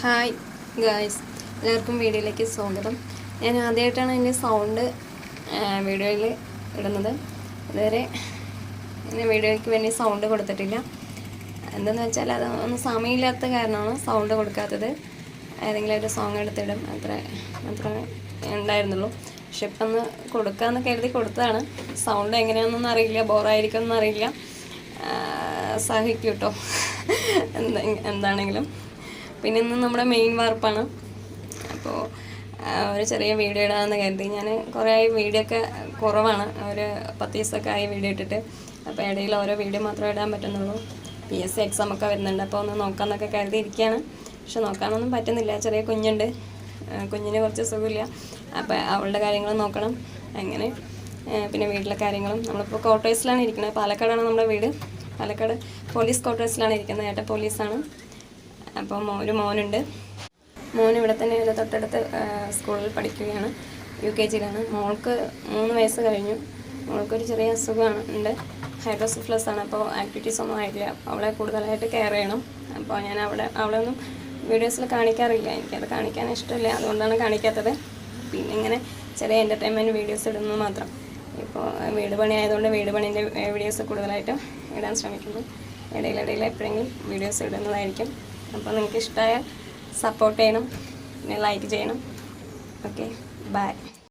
Hi guys എല്ലാവർക്കും വീഡിയോയിലേക്ക് സ്വാഗതം. ഞാൻ ആദ്യമായിട്ടാണ് എന്റെ സൗണ്ട് വീഡിയോയിൽ ഇടുന്നത്. ഇതുവരെ വീഡിയോയ്ക്ക് വേണ്ടി സൗണ്ട് കൊടുത്തിട്ടില്ല. എന്തെന്ന് വെച്ചാൽ അത് ഒന്ന് സമയമില്ലാത്ത കാരണമാണ് സൗണ്ട് കൊടുക്കാത്തത്. ഏതെങ്കിലും ഒരു സോങ് എടുത്തിടും അത്ര അത്ര ഉണ്ടായിരുന്നുള്ളൂ. പക്ഷെ ഇപ്പം ഒന്ന് കൊടുക്കാമെന്ന് കരുതി കൊടുത്തതാണ്. സൗണ്ട് എങ്ങനെയാണെന്നൊന്നും അറിയില്ല ബോറായിരിക്കും എന്നൊന്നും അറിയില്ല സഹിക്കും എന്താ എന്താണെങ്കിലും. പിന്നെ ഇന്ന് നമ്മുടെ മെയിൻ വാർപ്പാണ്. അപ്പോൾ ഒരു ചെറിയ വീഡിയോ ഇടാമെന്ന് കരുതി. ഞാൻ കുറേ ആയി വീഡിയോ ഒക്കെ കുറവാണ്. ഒരു പത്ത് ദിവസമൊക്കെ ആയി വീഡിയോ ഇട്ടിട്ട്. അപ്പോൾ ഇടയിൽ ഓരോ വീഡിയോ മാത്രമേ ഇടാൻ പറ്റുന്നുള്ളൂ. പി എസ് സി എക്സാം ഒക്കെ വരുന്നുണ്ട്. അപ്പോൾ ഒന്ന് നോക്കാമെന്നൊക്കെ കരുതി ഇരിക്കുകയാണ് പക്ഷെ നോക്കാനൊന്നും പറ്റുന്നില്ല. ചെറിയ കുഞ്ഞുണ്ട്. കുഞ്ഞിന് കുറച്ച് സുഖമില്ല. അപ്പോൾ അവളുടെ കാര്യങ്ങൾ നോക്കണം. അങ്ങനെ പിന്നെ വീട്ടിലെ കാര്യങ്ങളും. നമ്മളിപ്പോൾ ക്വാർട്ടേഴ്സിലാണ് ഇരിക്കുന്നത്. പാലക്കാടാണ് നമ്മുടെ വീട്. പാലക്കാട് പോലീസ് ക്വാർട്ടേഴ്സിലാണ് ഇരിക്കുന്നത്. ഏട്ടാ പോലീസാണ്. അപ്പോൾ ഒരു മോനുണ്ട്. മോൻ ഇവിടെ തന്നെ ഇവിടെ തൊട്ടടുത്ത് സ്കൂളിൽ പഠിക്കുകയാണ്. യു കെ ജിയിലാണ് മോൾക്ക് മൂന്ന് വയസ്സ് കഴിഞ്ഞു. മോൾക്കൊരു ചെറിയ അസുഖമാണ്. ഉണ്ട്. ഹൈഡ്രോസിഫ്ലസ് ആണ് അപ്പോൾ ആക്ടിവിറ്റീസ് ഒന്നും ആയിട്ടില്ല. അവളെ കൂടുതലായിട്ട് കെയർ ചെയ്യണം. അപ്പോൾ ഞാൻ അവിടെ അവളെ ഒന്നും വീഡിയോസിൽ കാണിക്കാറില്ല. എനിക്കത് കാണിക്കാൻ ഇഷ്ടമില്ല. അതുകൊണ്ടാണ് കാണിക്കാത്തത്. പിന്നെ ഇങ്ങനെ ചെറിയ എന്റർടൈൻമെന്റ് വീഡിയോസ് ഇടുന്നു മാത്രം. ഇപ്പോൾ വീട് പണി ആയതുകൊണ്ട് വീട് പണീന്റെ വീഡിയോസ് കൂടുതലായിട്ടും ഇടാൻ ശ്രമിക്കുന്നു. ഇടയിലിടയിൽ എപ്പോഴെങ്കിലും വീഡിയോസ് ഇടുന്നതായിരിക്കും. അപ്പോൾ നിങ്ങൾക്ക് ഇഷ്ടമായാൽ സപ്പോർട്ട് ചെയ്യണം പിന്നെ ലൈക്ക് ചെയ്യണം. Okay bye